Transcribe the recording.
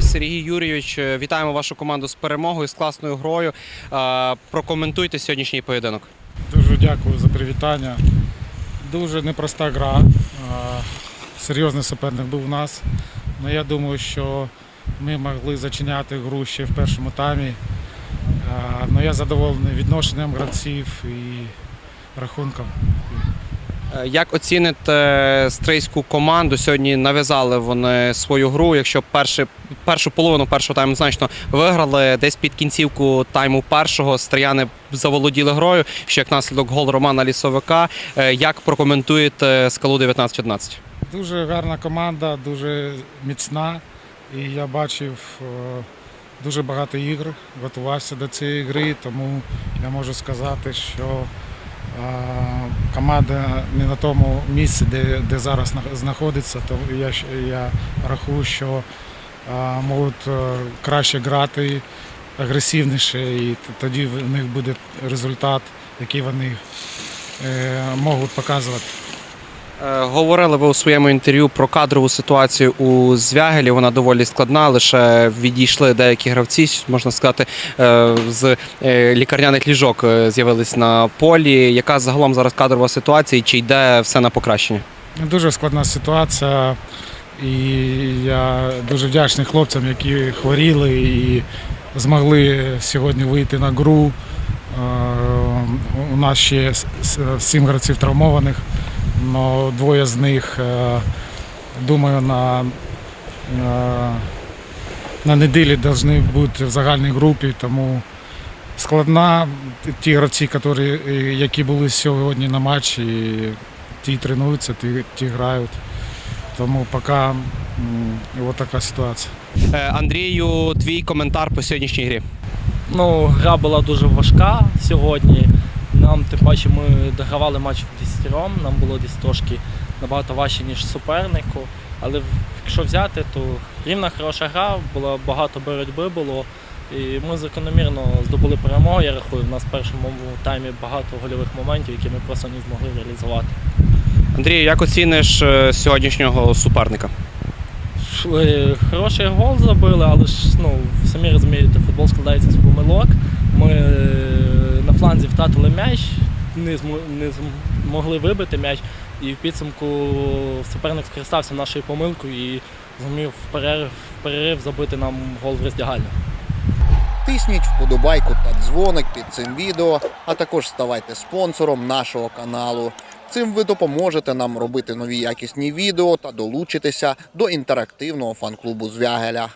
Сергій Юрійович, е, вітаємо вашу команду з перемогою, з класною грою. Е, Прокоментуйте сьогоднішній поєдинок. Дуже дякую за привітання. Дуже непроста гра. Серйозний суперник був у нас. Ну, я думаю, що ми могли зачиняти гру ще в першому таймі. А, Ну, я задоволений відношенням гравців і рахунком. Е, Як оціните стрийську команду? Сьогодні нав'язали вони свою гру. Якщо перші, першу половину першого тайму значно виграли, десь під кінцівку тайму першого стрияни заволоділи грою, що як наслідок гол Романа Лісовика. Е, Як прокоментуєте скалу 19-11? Дуже гарна команда, дуже міцна. І я бачив е, дуже багато ігр, готувався до цієї гри, тому я можу сказати, що команда не на тому місці, де, де зараз знаходиться, то я, я рахую, що можуть е, краще грати, агресивніше, і тоді в них буде результат, який вони е, можуть показувати. Е, Говорили ви у своєму інтерв'ю про кадрову ситуацію у Звягелі. Вона доволі складна. Лише відійшли деякі гравці, можна сказати, е, з е, лікарняних ліжок з'явились на полі. Яка загалом зараз кадрова ситуація і чи йде все на покращення? Дуже складна ситуація, і я дуже вдячний хлопцям, які хворіли і змогли сьогодні вийти на гру. У нас ще сім гравців травмованих, але двоє з них, е, думаю, на, на, на неділі повинні бути в загальній групі, тому складна. Ті гравці, які, які були сьогодні на матчі, ті тренуються, ті, ті грають. Тому поки от така ситуація. Е, Андрію, твій коментар по сьогоднішній грі. Ну, гра була дуже важка сьогодні. Нам, тим паче, ми догравали матч в десятером, нам було десь трошки набагато важче, ніж супернику. Але якщо взяти, то рівна хороша гра, було багато боротьби було. І ми закономірно здобули перемогу, я рахую. У нас в першому таймі багато гольових моментів, які ми просто не змогли реалізувати. Андрію, як оціниш е, сьогоднішнього суперника? Хороший гол забили, але ж ну, самі розумієте, футбол складається з помилок. Ми е, фланзі втратили м'яч, не, не змогли вибити м'яч, і в підсумку суперник скористався нашою помилкою і зумів в перерив, в перерив забити нам гол в роздягальню. Тисніть вподобайку та дзвоник під цим відео, а також ставайте спонсором нашого каналу. Цим ви допоможете нам робити нові якісні відео та долучитися до інтерактивного фан-клубу Звягеля.